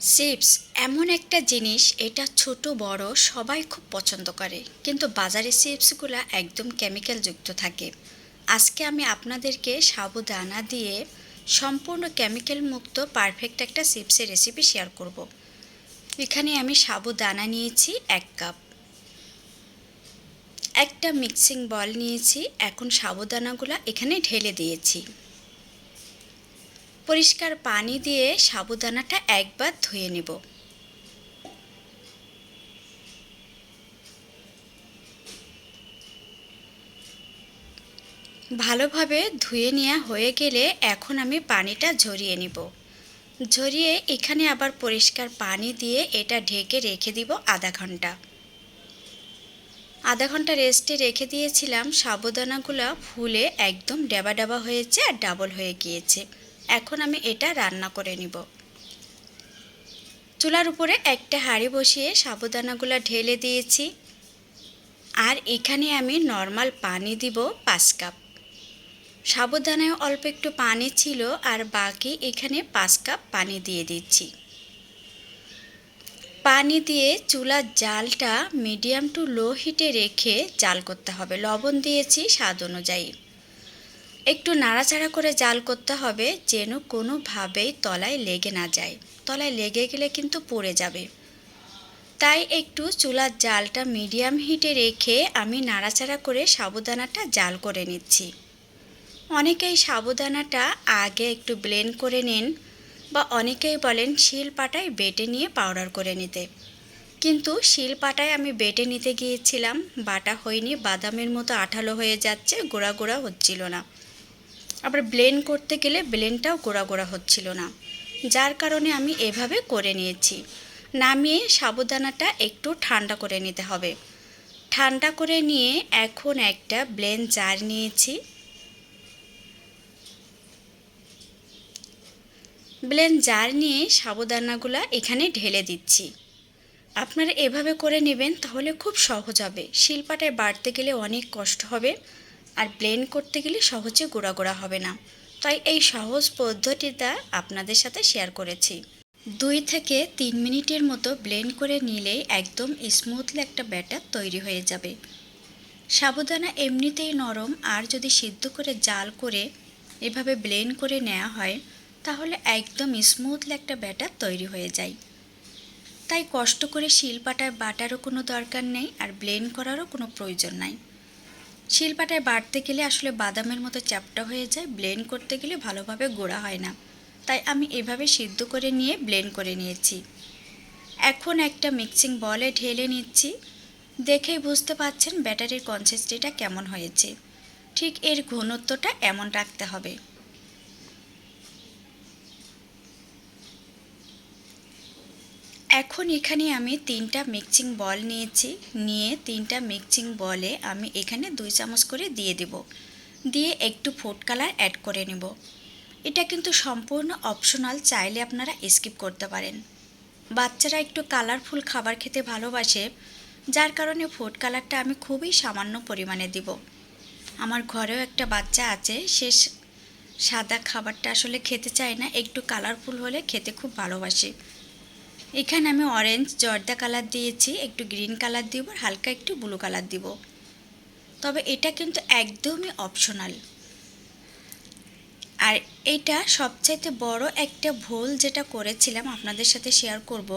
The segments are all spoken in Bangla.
চিপস এমন একটা জিনিস, এটা ছোট, বড়, সবাই খুব পছন্দ করে। কিন্তু বাজারে চিপসগুলো একদম কেমিক্যালযুক্ত থাকে। আজকে আমি আপনাদেরকে সাবুদানা দিয়ে সম্পূর্ণ কেমিক্যাল মুক্ত পারফেক্ট একটা চিপসের রেসিপি শেয়ার করব। এখানে আমি সাবুদানা নিয়েছি এক কাপ একটা মিক্সিং বল নিয়েছি। এখন সাবুদানাগুলো এখানে ঢেলে দিয়েছি। পরিষ্কার পানি দিয়ে সাবুদানাটা একবার ধুয়ে নেব। ভালোভাবে ধুয়ে নেওয়া হয়ে গেলে এখন আমি পানিটা ঝরিয়ে নিব। ঝরিয়ে এখানে আবার পরিষ্কার পানি দিয়ে এটা ঢেকে রেখে দিব আধা ঘণ্টা। আধা ঘণ্টা রেস্টে রেখে দিয়েছিলাম, সাবুদানাগুলো ফুলে একদম ডাবা ডাবা হয়েছে আর ডাবল হয়ে গিয়েছে। এখন আমি এটা রান্না করে নিব। চুলার উপরে একটা হাঁড়ি বসিয়ে সাবুদানাগুলো ঢেলে দিয়েছি। আর এখানে আমি নর্মাল পানি দিব পাঁচ কাপ। সাবুদানায় অল্প একটু পানি ছিল আর বাকি এখানে পাঁচ কাপ পানি দিয়ে দিচ্ছি। পানি দিয়ে চুলার জালটা মিডিয়াম টু লো হিটে রেখে জাল করতে হবে। লবণ দিয়েছি স্বাদ অনুযায়ী। একটু নাড়াচাড়া করে জাল করতে হবে যেন কোনোভাবেই তলায় লেগে না যায়। তলায় লেগে গেলে কিন্তু পড়ে যাবে। তাই একটু চুলার জালটা মিডিয়াম হিটে রেখে আমি নাড়াচাড়া করে সাবুদানাটা জাল করে নিচ্ছি। অনেকেই সাবুদানাটা আগে একটু ব্লেন্ড করে নিন বা অনেকেই বলেন শিল পাটায় বেটে নিয়ে পাউডার করে নিতে। কিন্তু শিল পাটায় আমি বেটে নিতে গিয়েছিলাম, বাটা হয়নি, বাদামের মতো আঠালো হয়ে যাচ্ছে, গোড়া গোড়া হচ্ছিল না। আবার ব্লেন্ড করতে গেলে ব্লেন্ডটাও গোড়া গোড়া হচ্ছিল না। যার কারণে আমি এভাবে করে নিয়েছি। নামিয়ে সাবুদানাটা একটু ঠান্ডা করে নিতে হবে। ঠান্ডা করে নিয়ে এখন একটা ব্লেন্ড জার নিয়েছি। ব্লেন্ড জার নিয়ে সাবুদানাগুলা এখানে ঢেলে দিচ্ছি। আপনারা এভাবে করে নেবেন তাহলে খুব সহজ হবে। শিলপাটায় বাড়তে গেলে অনেক কষ্ট হবে। আর ব্লেন্ড করতে গেলে সহজে গোড়া গোড়া হবে না। তাই এই সহজ পদ্ধতিটা আপনাদের সাথে শেয়ার করেছি। দুই থেকে তিন মিনিটের মতো ব্লেন্ড করে নিলেই একদম স্মুথলি একটা ব্যাটার তৈরি হয়ে যাবে। সাবুদানা এমনিতেই নরম, আর যদি সিদ্ধ করে জাল করে এভাবে ব্লেন্ড করে নেওয়া হয়, তাহলে একদম স্মুথলি একটা ব্যাটার তৈরি হয়ে যায়। তাই কষ্ট করে শিলপাটায় বাটারও কোনো দরকার নেই, আর ব্লেন্ড করারও কোনো প্রয়োজন নাই। শিলপাটায় বাড়তে গেলে আসলে বাদামের মতো চ্যাপটা হয়ে যায় ব্লেন্ড করতে গেলে ভালোভাবে গোড়া হয় না। তাই আমি এভাবে সিদ্ধ করে নিয়ে ব্লেন্ড করে নিয়েছি। এখন একটা মিক্সিং বলে ঢেলে নিচ্ছি। দেখেই বুঝতে পাচ্ছেন ব্যাটারির কনসিস্টেন্সিটা কেমন হয়েছে। ঠিক এর ঘনত্বটা এমন রাখতে হবে। এখন এখানে আমি তিনটা মিক্সিং বল নিয়েছি। নিয়ে তিনটা মিক্সিং বলে আমি এখানে দুই চামচ করে দিয়ে দেব। দিয়ে একটু ফুড কালার অ্যাড করে নেব। এটা কিন্তু সম্পূর্ণ অপশনাল চাইলে আপনারা স্কিপ করতে পারেন। বাচ্চারা একটু কালারফুল খাবার খেতে ভালোবাসে, যার কারণে ফুড কালারটা আমি খুবই সামান্য পরিমাণে দিব। আমার ঘরেও একটা বাচ্চা আছে, সে সাদা খাবারটা আসলে খেতে চায় না, একটু কালারফুল হলে খেতে খুব ভালোবাসে। এখানে আমি অরেঞ্জ জর্দা কালার দিয়েছি, একটু গ্রিন কালার দিব আর হালকা একটু ব্লু কালার দিব। তবে এটা কিন্তু একদমই অপশনাল আর এটা সবচাইতে বড় একটা ভুল যেটা করেছিলাম আপনাদের সাথে শেয়ার করব।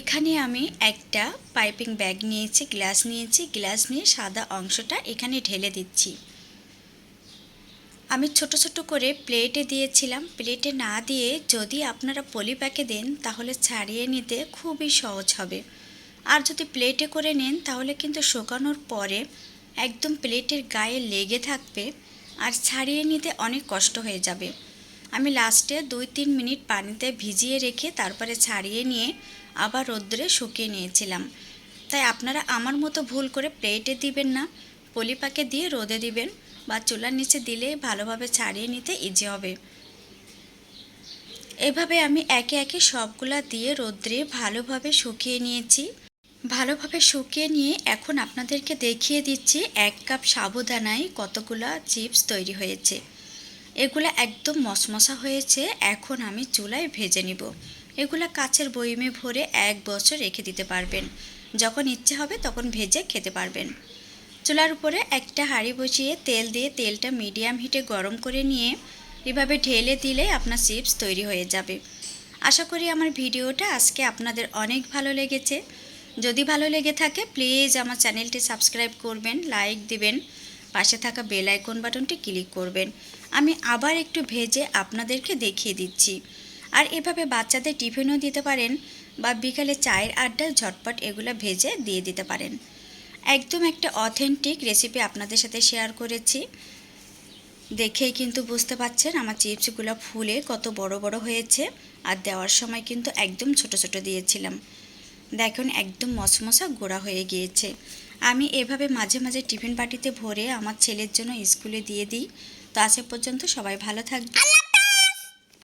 এখানে আমি একটা পাইপিং ব্যাগ নিয়েছি গ্লাস নিয়েছি গ্লাস নিয়ে সাদা অংশটা এখানে ঢেলে দিচ্ছি। আমি ছোট ছোট করে প্লেটে দিয়েছিলাম। প্লেটে না দিয়ে যদি আপনারা পলি প্যাকে দেন, তাহলে ছাড়িয়ে নিতে খুবই সহজ হবে। আর যদি প্লেটে করে নেন, তাহলে কিন্তু শুকানোর পরে একদম প্লেটের গায়ে লেগে থাকবে আর ছাড়িয়ে নিতে অনেক কষ্ট হয়ে যাবে। আমি লাস্টে দুই তিন মিনিট পানিতে ভিজিয়ে রেখে তারপরে ছাড়িয়ে নিয়ে আবার রোদ্রে শুকিয়ে নিয়েছিলাম। তাই আপনারা আমার মতো ভুল করে প্লেটে দিবেন না পলিপাকে দিয়ে রোদে দিবেন। বা চুলার নিচে দিলে ভালোভাবে ছাড়িয়ে নিতে ইজি হবে। এভাবে আমি একে একে সবগুলা দিয়ে রোদ্রে ভালোভাবে শুকিয়ে নিয়েছি। ভালোভাবে শুকিয়ে নিয়ে এখন আপনাদেরকে দেখিয়ে দিচ্ছি এক কাপ সাবুদানায় কতগুলা চিপস তৈরি হয়েছে। এগুলো একদম মশমশা হয়েছে, এখন আমি চুলায় ভেজে নিব। এগুলো কাচের বইমে ভরে এক বছর রেখে দিতে পারবেন। যখন ইচ্ছে হবে তখন ভেজে খেতে পারবেন। চুলার উপরে একটা হাঁড়ি বসিয়ে তেল দিয়ে তেলটা মিডিয়াম হিটে গরম করে নিয়ে এভাবে ঢেলে দিলে আপনার চিপস তৈরি হয়ে যাবে। আশা করি আমার ভিডিওটা আজকে আপনাদের অনেক ভালো লেগেছে। যদি ভালো লেগে থাকে প্লিজ আমার চ্যানেলটি সাবস্ক্রাইব করবেন লাইক দিবেন, পাশে থাকা বেল আইকন বাটনটি ক্লিক করবেন। আমি আবার একটু ভেজে আপনাদেরকে দেখিয়ে দিচ্ছি। আর এভাবে বাচ্চাদের টিফিনও দিতে পারেন বা বিকালে চায়ের আড্ডায় ঝটপট এগুলো ভেজে দিয়ে দিতে পারেন। একদম একটা অথেন্টিক রেসিপি আপনাদের সাথে শেয়ার করেছি। দেখেই কিন্তু বুঝতে পাচ্ছেন আমার চিপসগুলো ফুলে কত বড় বড় হয়েছে। আর দেওয়ার সময় কিন্তু একদম ছোট ছোট দিয়েছিলাম। দেখুন, একদম মশমশা গোড়া হয়ে গিয়েছে। আমি এভাবে মাঝে মাঝে টিফিন বাটিতে ভরে আমার ছেলের জন্য স্কুলে দিয়ে দিই। তো আজ পর্যন্ত সবাই ভালো থাকবে